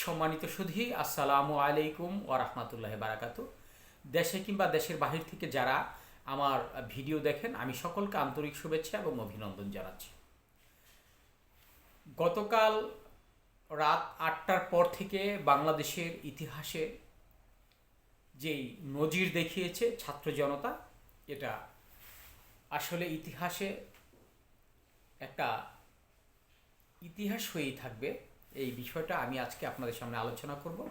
সম্মানিত সুধী, আসসালামু আলাইকুম ও রহমতুল্লাহ বারাকাত দেশে কিংবা দেশের বাহির থেকে যারা আমার ভিডিও দেখেন, আমি সকলকে আন্তরিক শুভেচ্ছা এবং অভিনন্দন জানাচ্ছি। গতকাল রাত আটটার পর থেকে বাংলাদেশের ইতিহাসে যেই নজির দেখিয়েছে ছাত্র জনতা, এটা আসলে ইতিহাসে একটা ইতিহাস হয়েই থাকবে। এই বিষয়টা আমি আজকে আপনাদের সামনে আলোচনা করব।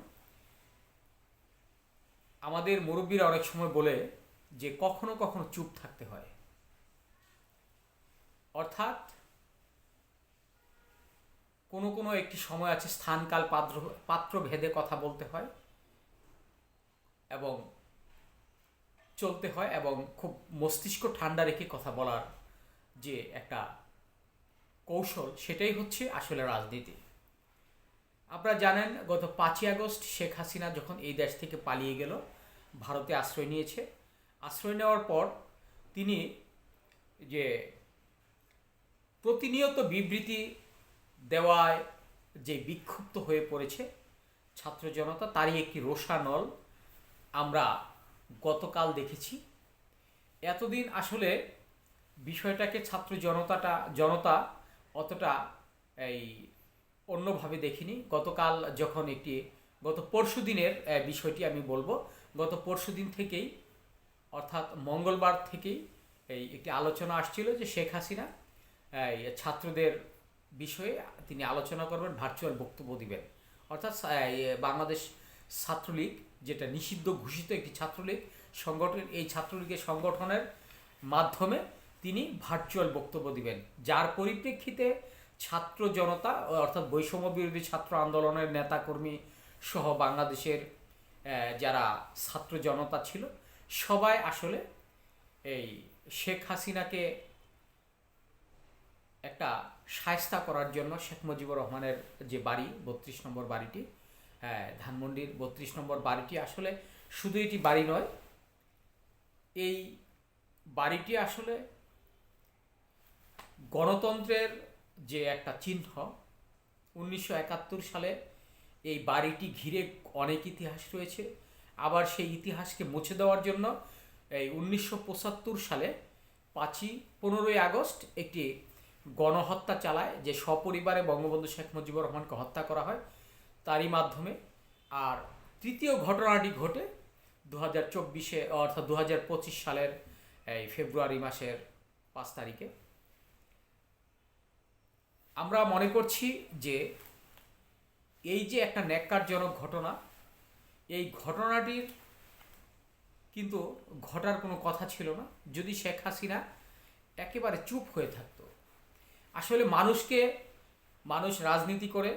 আমাদের মুরব্বীরা অনেক সময় বলে যে কখনো কখনো চুপ থাকতে হয়। অর্থাৎ কোনো কোনো একটি সময় আছে স্থানকাল পাত্র পাত্র ভেদে কথা বলতে হয় এবং চলতে হয় এবং খুব মস্তিষ্ক ঠান্ডা রেখে কথা বলার যে একটা কৌশল সেটাই হচ্ছে আসলে রাজনীতি। আপনারা জানেন, গত পাঁচই আগস্ট শেখ হাসিনা যখন এই দেশ থেকে পালিয়ে গেল, ভারতে আশ্রয় নিয়েছে। আশ্রয় নেওয়ার পর তিনি যে প্রতিনিয়ত বিবৃতি দেওয়ায় যে বিক্ষুব্ধ হয়ে পড়েছে ছাত্র জনতা, তারই একটি রোষানল আমরা গতকাল দেখেছি। এতদিন আসলে বিষয়টাকে ছাত্র জনতাটা, জনতা অতটা এই অন্যভাবে দেখিনি। গতকাল যখন একটি, গত পরশু দিনের বিষয়টি আমি বলব, গত পরশু দিন থেকেই, অর্থাৎ মঙ্গলবার থেকেই এই একটি আলোচনা আসছিল যে শেখ হাসিনা ছাত্রদের বিষয়ে তিনি আলোচনা করবেন, ভার্চুয়াল বক্তব্য দিবেন। অর্থাৎ বাংলাদেশ ছাত্রলীগ, যেটা নিষিদ্ধ ঘোষিত একটি ছাত্রলীগ, সংগঠন, এই ছাত্রলীগের সংগঠনের মাধ্যমে তিনি ভার্চুয়াল বক্তব্য দিবেন। যার পরিপ্রেক্ষিতে ছাত্র জনতা, অর্থাৎ বৈষম্য বিরোধী ছাত্র আন্দোলনের নেতাকর্মী সহ বাংলাদেশের যারা ছাত্র জনতা ছিল, সবাই আসলে এই শেখ হাসিনাকে একটা সায়স্তা করার জন্য শেখ মুজিবুর রহমানের যে বাড়ি, বত্রিশ নম্বর বাড়িটি হ্যাঁ ধানমন্ডির বত্রিশ নম্বর বাড়িটি আসলে শুধু এটি বাড়ি নয়, এই বাড়িটি আসলে গণতন্ত্রের যে একটা চিহ্ন, উনিশশো একাত্তর সালে এই বাড়িটি ঘিরে অনেক ইতিহাস রয়েছে। আবার সেই ইতিহাসকে মুছে দেওয়ার জন্য এই উনিশশো পঁচাত্তর সালে পাঁচই পনেরোই আগস্ট একটি গণহত্যা চালায়, যে সপরিবারে বঙ্গবন্ধু শেখ মুজিবুর রহমানকে হত্যা করা হয় তারই মাধ্যমে। আর তৃতীয় ঘটনাটি ঘটে দু হাজার চব্বিশে, অর্থাৎ দু হাজার পঁচিশ সালের এই ফেব্রুয়ারি মাসের পাঁচ তারিখে। আমরা মনে করছি যে এই যে একটা ন্যাক্কারজনক ঘটনা, এই ঘটনাটির কিন্তু ঘটার কোনো কথা ছিল না। যদি শেখ হাসিনা একেবারে চুপ হয়ে থাকতো, আসলে মানুষকে, মানুষ রাজনীতি করে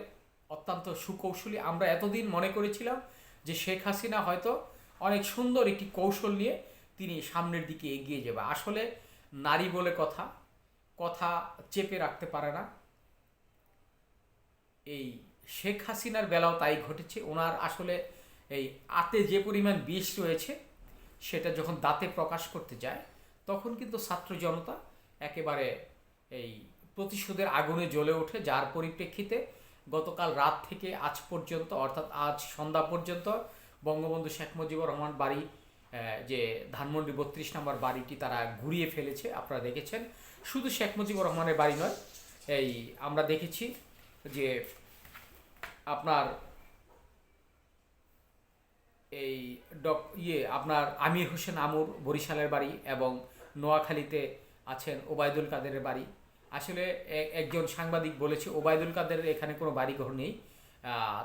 অত্যন্ত সুকৌশলী। আমরা এতদিন মনে করেছিলাম যে শেখ হাসিনা হয়তো অনেক সুন্দর একটি কৌশল নিয়ে তিনি সামনের দিকে এগিয়ে যাবে। আসলে নারী বলে কথা কথা চেপে রাখতে পারে না। এই শেখ হাসিনার বেলাও তাই ঘটেছে। ওনার আসলে এই আতে যে পরিমাণ বিষ রয়েছে, সেটা যখন দাঁতে প্রকাশ করতে যায়, তখন কিন্তু ছাত্র জনতা একেবারে এই প্রতিশোধের আগুনে জ্বলে ওঠে। যার পরিপ্রেক্ষিতে গতকাল রাত থেকে আজ পর্যন্ত, অর্থাৎ আজ সন্ধ্যা পর্যন্ত, বঙ্গবন্ধু শেখ মুজিবুর রহমান বাড়ি যে ধানমন্ডি বত্রিশ নম্বর বাড়িটি তারা ঘুরিয়ে ফেলেছে, আপনারা দেখেছেন। শুধু শেখ মুজিবুর রহমানের বাড়ি নয়, এই আমরা দেখেছি যে আপনার এই ডক ইয়ে আপনার আমির হোসেন আমুর বরিশালের বাড়ি এবং নোয়াখালীতে আছেন ওবায়দুল কাদেরের বাড়ি। আসলে একজন সাংবাদিক বলেছে, ওবায়দুল কাদেরের এখানে কোনো বাড়িঘর নেই।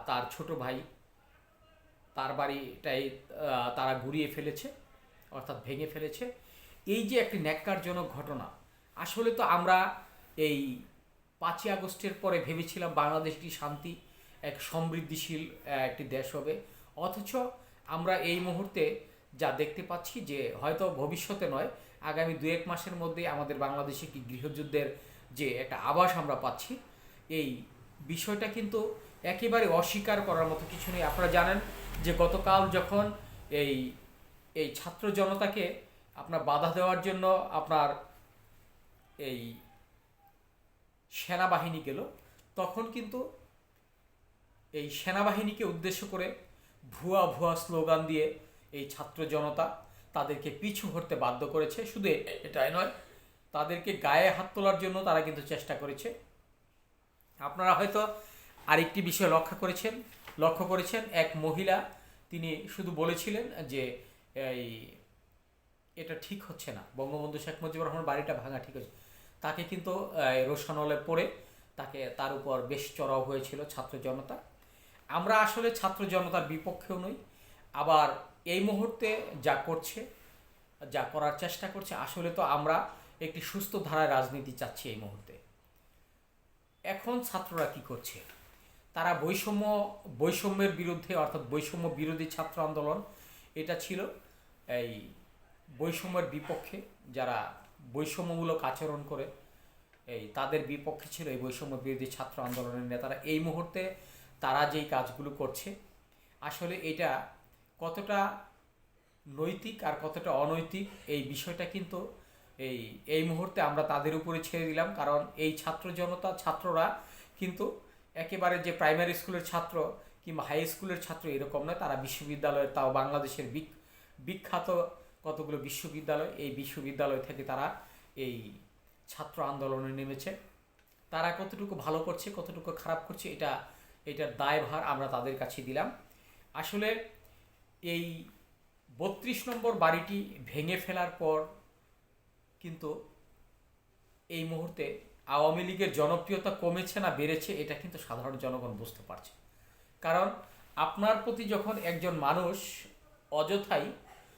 তার ছোট ভাই, তার বাড়িটাই তারা ঘুরিয়ে ফেলেছে, অর্থাৎ ভেঙে ফেলেছে। এই যে একটি ন্যাক্কারজনক ঘটনা, আসলে তো আমরা এই পাঁচই আগস্টের পরে ভেবেছিলাম বাংলাদেশ শান্তি, এক সমৃদ্ধিশীল একটি দেশ হবে। অথচ আমরা এই মুহূর্তে যা দেখতে পাচ্ছি যে হয়তো ভবিষ্যতে নয়, আগামী দু এক মাসের মধ্যে আমাদের বাংলাদেশে কি গৃহযুদ্ধের যে একটা আভাস আমরা পাচ্ছি, এই বিষয়টা কিন্তু একেবারে অস্বীকার করার মতো কিছু নেই। আপনারা জানেন যে গতকাল যখন এই এই ছাত্র জনতাকে আপনার বাধা দেওয়ার জন্য আপনার এই সেনাবাহিনী গেল। তখন কিন্তু এই সেনাবাহিনীকে উদ্দেশ্য করে ভুয়া ভুয়া স্লোগান দিয়ে এই ছাত্র জনতা তাদেরকে পিছু হটতে বাধ্য করেছে। শুধু এটাই নয়, তাদেরকে গায়ে হাত তোলার জন্য তারা কিন্তু চেষ্টা করেছে। আপনারা হয়তো আরেকটি বিষয় লক্ষ্য করেছেন লক্ষ্য করেছেন, এক মহিলা তিনি শুধু বলেছিলেন যে, এই, এটা ঠিক হচ্ছে না। বঙ্গবন্ধু শেখ মুজিবুর রহমান বাড়িটা ভাঙা ঠিক হচ্ছে। তাকে কিন্তু রোশানলে পড়ে তাকে তার উপর বেশ চড়াও হয়েছিল ছাত্র জনতা। আমরা আসলে ছাত্র জনতার বিপক্ষেও নই, আবার এই মুহূর্তে যা করছে, যা করার চেষ্টা করছে, আসলে তো আমরা একটি সুস্থ ধারায় রাজনীতি চাচ্ছি এই মুহূর্তে। এখন ছাত্ররা কি করছে? তারা বৈষম্য, বৈষম্যের বিরুদ্ধে, অর্থাৎ বৈষম্য বিরোধী ছাত্র আন্দোলন, এটা ছিল এই বৈষম্যের বিপক্ষে যারা বৈষম্যমূলক আচরণ করে। এই তাদের বিপক্ষে ছিল এই বৈষম্য বিরোধী ছাত্র আন্দোলনের নেতারা। এই মুহূর্তে তারা যেই কাজগুলো করছে, আসলে এটা কতটা নৈতিক আর কতটা অনৈতিক এই বিষয়টা কিন্তু এই এই মুহূর্তে আমরা তাদের উপরে ছেড়ে দিলাম। কারণ এই ছাত্র জনতা, ছাত্ররা কিন্তু একেবারে যে প্রাইমারি স্কুলের ছাত্র কিংবা হাই স্কুলের ছাত্র এরকম নয়, তারা বিশ্ববিদ্যালয়ের, তাও বাংলাদেশের বিখ্যাত কতগুলো বিশ্ববিদ্যালয়, এই বিশ্ববিদ্যালয় থেকে তারা এই ছাত্র আন্দোলনে নেমেছে। তারা কতটুকু ভালো করছে, কতটুকু খারাপ করছে, এটা, এটার দায়ভার আমরা তাদের কাছে দিলাম। আসলে এই বত্রিশ নম্বর বাড়িটি ভেঙে ফেলার পর কিন্তু এই মুহূর্তে আওয়ামী লীগের জনপ্রিয়তা কমেছে না বেড়েছে, এটা কিন্তু সাধারণ জনগণ বুঝতে পারছে। কারণ আপনার প্রতি যখন একজন মানুষ অযথাই,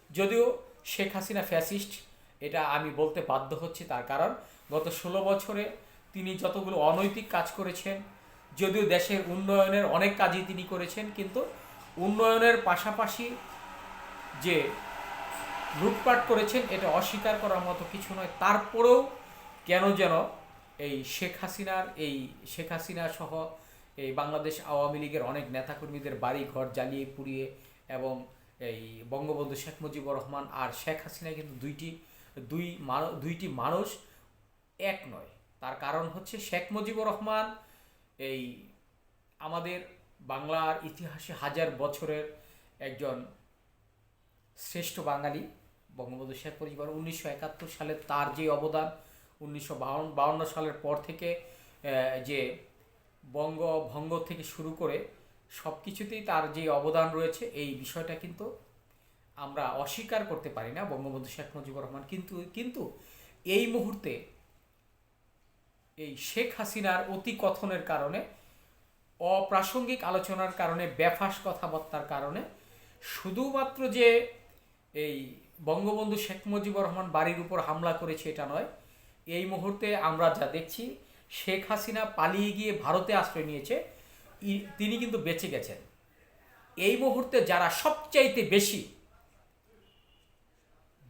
যদিও শেখ হাসিনা ফ্যাসিস্ট, এটা আমি বলতে বাধ্য হচ্ছি তার কারণ, গত ষোলো বছরে তিনি যতগুলো অনৈতিক কাজ করেছেন, যদিও দেশের উন্নয়নের অনেক কাজই তিনি করেছেন, কিন্তু উন্নয়নের পাশাপাশি যে লুটপাট করেছেন, এটা অস্বীকার করার মতো কিছু নয়। তারপরেও কেন যেন এই শেখ হাসিনার, এই শেখ হাসিনা সহ এই বাংলাদেশ আওয়ামী লীগের অনেক নেতাকর্মীদের বাড়ি ঘর জ্বালিয়ে পুড়িয়ে এবং এই বঙ্গবন্ধু শেখ মুজিবুর রহমান আর শেখ হাসিনা কিন্তু দুইটি, দুই দুইটি মানুষ এক নয়। তার কারণ হচ্ছে শেখ মুজিবুর রহমান এই আমাদের বাংলার ইতিহাসে হাজার বছরের একজন শ্রেষ্ঠ বাঙালি বঙ্গবন্ধু শেখ মুজিবুর উনিশশো একাত্তর সালে তার যে অবদান, উনিশশো বাউন্ন সালের পর থেকে যে বঙ্গভঙ্গ থেকে শুরু করে সব কিছুতেই তার যে অবদান রয়েছে, এই বিষয়টা কিন্তু আমরা অস্বীকার করতে পারি না বঙ্গবন্ধু শেখ মুজিবুর রহমান। কিন্তু কিন্তু এই মুহূর্তে এই শেখ হাসিনার অতি কথনের কারণে, অপ্রাসঙ্গিক আলোচনার কারণে, বেফাস কথাবার্তার কারণে শুধুমাত্র যে এই বঙ্গবন্ধু শেখ মুজিবুর রহমান বাড়ির উপর হামলা করেছে এটা নয়, এই মুহূর্তে আমরা যা দেখছি, শেখ হাসিনা পালিয়ে গিয়ে ভারতে আশ্রয় নিয়েছে। তিনি কিন্তু বেঁচে গেছেন। এই মুহূর্তে যারা সবচাইতে বেশি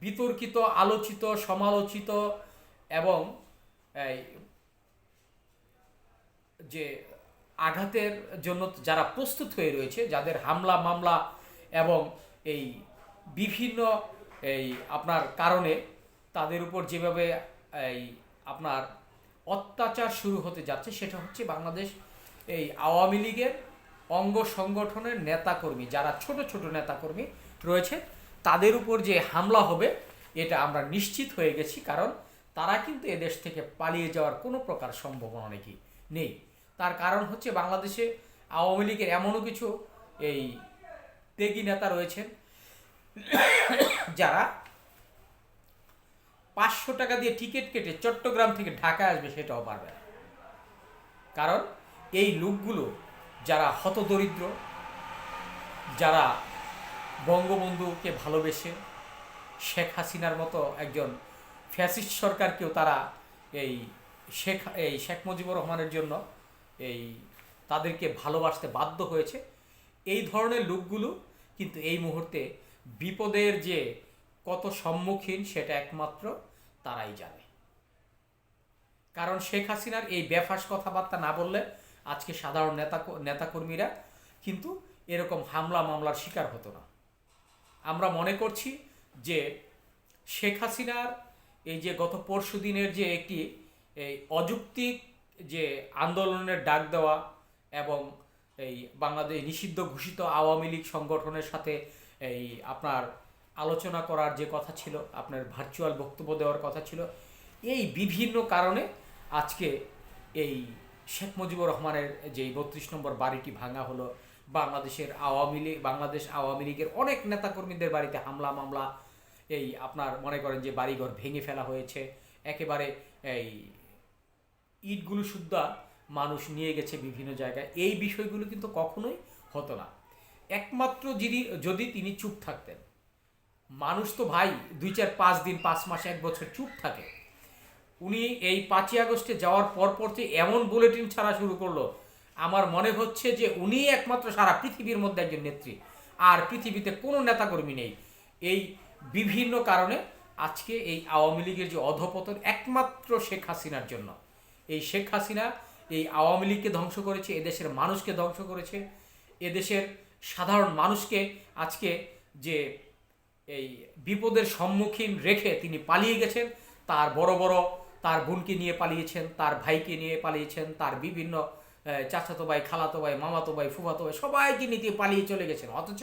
বিতর্কিত, আলোচিত, সমালোচিত এবং যে আঘাতের জন্য যারা প্রস্তুত হয়ে রয়েছে, যাদের হামলা, মামলা এবং এই বিভিন্ন এই আপনার কারণে তাদের উপর যেভাবে এই আপনার অত্যাচার শুরু হতে যাচ্ছে, সেটা হচ্ছে বাংলাদেশ এই আওয়ামী লীগের অঙ্গ সংগঠনের নেতাকর্মী, যারা ছোট ছোট নেতাকর্মী রয়েছে, তাদের উপর যে হামলা হবে, এটা আমরা নিশ্চিত হয়ে গেছি, কারণ তারা কিন্তু এদেশ থেকে পালিয়ে যাওয়ার কোনো প্রকার সম্ভাবনা নাকি নেই। তার কারণ হচ্ছে বাংলাদেশে আওয়ামী লীগের এমনও কিছু এই ত্যাগী নেতা রয়েছেন, যারা পাঁচশো টাকা দিয়ে টিকিট কেটে চট্টগ্রাম থেকে ঢাকা আসবে সেটাও পারবে না। কারণ এই লোকগুলো যারা হতদরিদ্র, যারা বঙ্গবন্ধুকে ভালোবেসে শেখ হাসিনার মতো একজন ফ্যাসিস্ট সরকারকেও তারা এই শেখ এই শেখ মুজিবুর রহমানের জন্য এই তাদেরকে ভালোবাসতে বাধ্য হয়েছে। এই ধরনের লোকগুলো কিন্তু এই মুহূর্তে বিপদের যে কত সম্মুখীন সেটা একমাত্র তারাই জানে। কারণ শেখ হাসিনার এই বেফাস কথাবার্তা না বললে আজকে সাধারণ নেতা নেতাকর্মীরা কিন্তু এরকম হামলা মামলার শিকার হতো না। আমরা মনে করছি যে শেখ হাসিনার এই যে গত পরশু দিনের যে একটি, এই অযৌক্তিক যে আন্দোলনের ডাক দেওয়া এবং এই বাংলাদেশ নিষিদ্ধ ঘোষিত আওয়ামী লীগ সংগঠনের সাথে এই আপনার আলোচনা করার যে কথা ছিল, আপনার ভার্চুয়াল বক্তব্য দেওয়ার কথা ছিল, এই বিভিন্ন কারণে আজকে এই শেখ মুজিবুর রহমানের যে বত্রিশ নম্বর বাড়িটি ভাঙা হলো, বাংলাদেশের আওয়ামী লীগ, বাংলাদেশ আওয়ামী লীগের অনেক নেতাকর্মীদের বাড়িতে হামলা মামলা, এই আপনার মনে করেন যে বাড়িঘর ভেঙে ফেলা হয়েছে, একেবারে এই ইটগুলো সুদ্ধা মানুষ নিয়ে গেছে বিভিন্ন জায়গায়। এই বিষয়গুলো কিন্তু কখনোই হতো না। একমাত্র যিনি, যদি তিনি চুপ থাকতেন। মানুষ তো ভাই, দুই চার পাঁচ দিন, পাঁচ মাস, এক বছর চুপ থাকে। উনি এই পাঁচই আগস্টে যাওয়ার পর পর যে এমন বুলেটিন ছাড়া শুরু করল। আমার মনে হচ্ছে যে উনি একমাত্র সারা পৃথিবীর মধ্যে একজন নেত্রী। আর পৃথিবীতে কোনো নেতাকর্মী নেই। এই বিভিন্ন কারণে আজকে এই আওয়ামী লীগের যে অধপতন একমাত্র শেখ হাসিনার জন্য। এই শেখ হাসিনা এই আওয়ামী লীগকে ধ্বংস করেছে, এদেশের মানুষকে ধ্বংস করেছে। এদেশের সাধারণ মানুষকে আজকে যে এই বিপদের সম্মুখীন রেখে তিনি পালিয়ে গেছেন, তার বড় বড় তার বোনকে নিয়ে পালিয়েছেন, তার ভাইকে নিয়ে পালিয়েছেন, তার বিভিন্ন চাচাতো ভাই খালাতো ভাই মামাতো ভাই ফুফাতো ভাই সবাইকে নিতে পালিয়ে চলে গেছেন। অথচ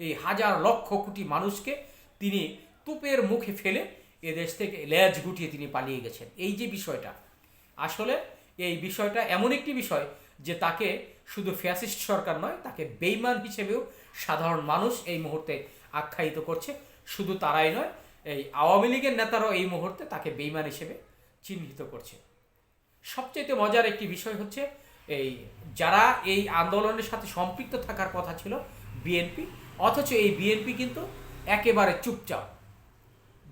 এই হাজার লক্ষ কোটি মানুষকে তিনি তুপের মুখে ফেলে এদেশ থেকে লেজ গুটিয়ে তিনি পালিয়ে গেছেন। এই যে বিষয়টা, আসলে এই বিষয়টা এমন একটি বিষয় যে তাকে শুধু ফ্যাসিস্ট সরকার নয়, তাকে বেইমান হিসেবেও সাধারণ মানুষ এই মুহূর্তে আখ্যায়িত করছে। শুধু তারাই নয়, এই আওয়ামী লীগের নেতারাও এই মুহূর্তে তাকে বেইমান হিসেবে চিহ্নিত করছে। সবচেয়ে মজার একটি বিষয় হচ্ছে, এই যারা এই আন্দোলনের সাথে সম্পৃক্ত থাকার কথা ছিল বিএনপি অথচ এই বিএনপি কিন্তু একেবারে চুপচাপ।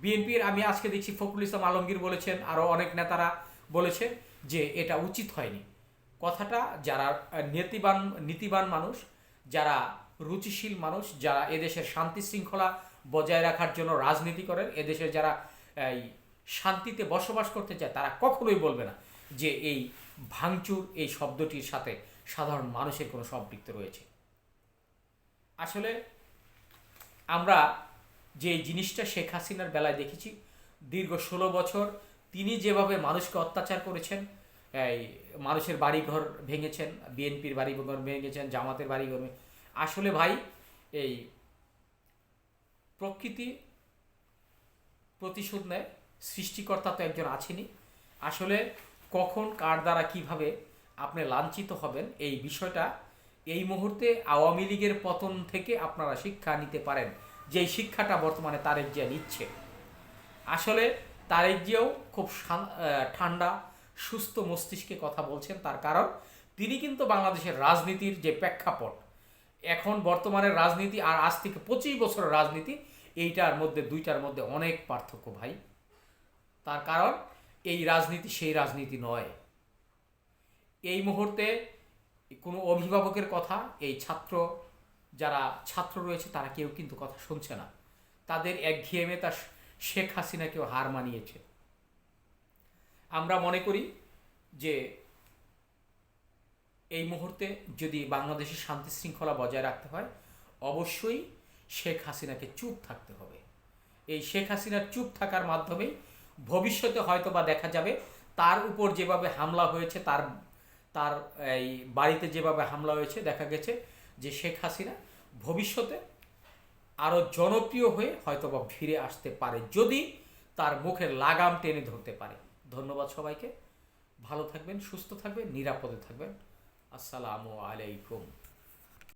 বিএনপির আমি আজকে দেখছি ফখরুল ইসলাম আলমগীর বলেছেন, আরও অনেক নেতারা বলেছেন যে এটা উচিত হয়নি। কথাটা যারা নীতিবান নীতিবান মানুষ, যারা রুচিশীল মানুষ, যারা এদেশের শান্তি শৃঙ্খলা বজায় রাখার জন্য রাজনীতি করেন, এদেশের যারা এই শান্তিতে বসবাস করতে চায়, তারা কখনোই বলবে না যে এই ভাঙচুর, এই শব্দটির সাথে সাধারণ মানুষের কোনো সম্পৃক্ত রয়েছে। আসলে আমরা যে জিনিসটা শেখ হাসিনার বেলায় দেখেছি, দীর্ঘ ষোলো বছর তিনি যেভাবে মানুষকে অত্যাচার করেছেন, এই মানুষের বাড়িঘর ভেঙেছেন, বিএনপির বাড়িঘর ভেঙেছেন, জামাতের বাড়িঘর আসলে ভাই, এই প্রকৃতি প্রতিশোধ নেয় সৃষ্টিকর্তা তো একজন আছেনই। আসলে কখন, কার দ্বারা, কীভাবে আপনি লাঞ্ছিত হবেন এই বিষয়টা এই মুহূর্তে আওয়ামী লীগের পতন থেকে আপনারা শিক্ষা নিতে পারেন। যে শিক্ষাটা বর্তমানে তারেক জিয়া নিচ্ছে। আসলে তারেক জিয়াও খুব ঠান্ডা, সুস্থ মস্তিষ্কে কথা বলছেন। তার কারণ, তিনি কিন্তু বাংলাদেশের রাজনীতির যে প্রেক্ষাপট, এখন বর্তমানের রাজনীতি আর আজ থেকে পঁচিশ বছরের রাজনীতি, এইটার মধ্যে, দুইটার মধ্যে অনেক পার্থক্য ভাই। তার কারণ, এই রাজনীতি সেই রাজনীতি নয়। এই মুহূর্তে কোনো অভিভাবকের কথা, এই ছাত্র, যারা ছাত্র রয়েছে, তারা কেউ কিন্তু কথা শুনছে না। তাদের একঘেয়েমে তার শেখ হাসিনাকেও হার মানিয়েছে। আমরা মনে করি যে, এই মুহূর্তে যদি বাংলাদেশের শান্তি শৃঙ্খলা বজায় রাখতে হয়, অবশ্যই শেখ হাসিনাকে চুপ থাকতে হবে। এই শেখ হাসিনার চুপ থাকার মাধ্যমেই ভবিষ্যতে হয়তো বা দেখা যাবে, তার উপর যেভাবে হামলা হয়েছে, তার তার এই বাড়িতে যেভাবে হামলা হয়েছে, দেখা গেছে যে শেখ হাসিনা ভবিষ্যতে আরও জনপ্রিয় হয়ে হয়তোবা ফিরে আসতে পারে, যদি তার মুখের লাগাম টেনে ধরতে পারে। ধন্যবাদ সবাইকে। ভালো থাকবেন, সুস্থ থাকবেন, নিরাপদে থাকবেন। আসসালামু আলাইকুম।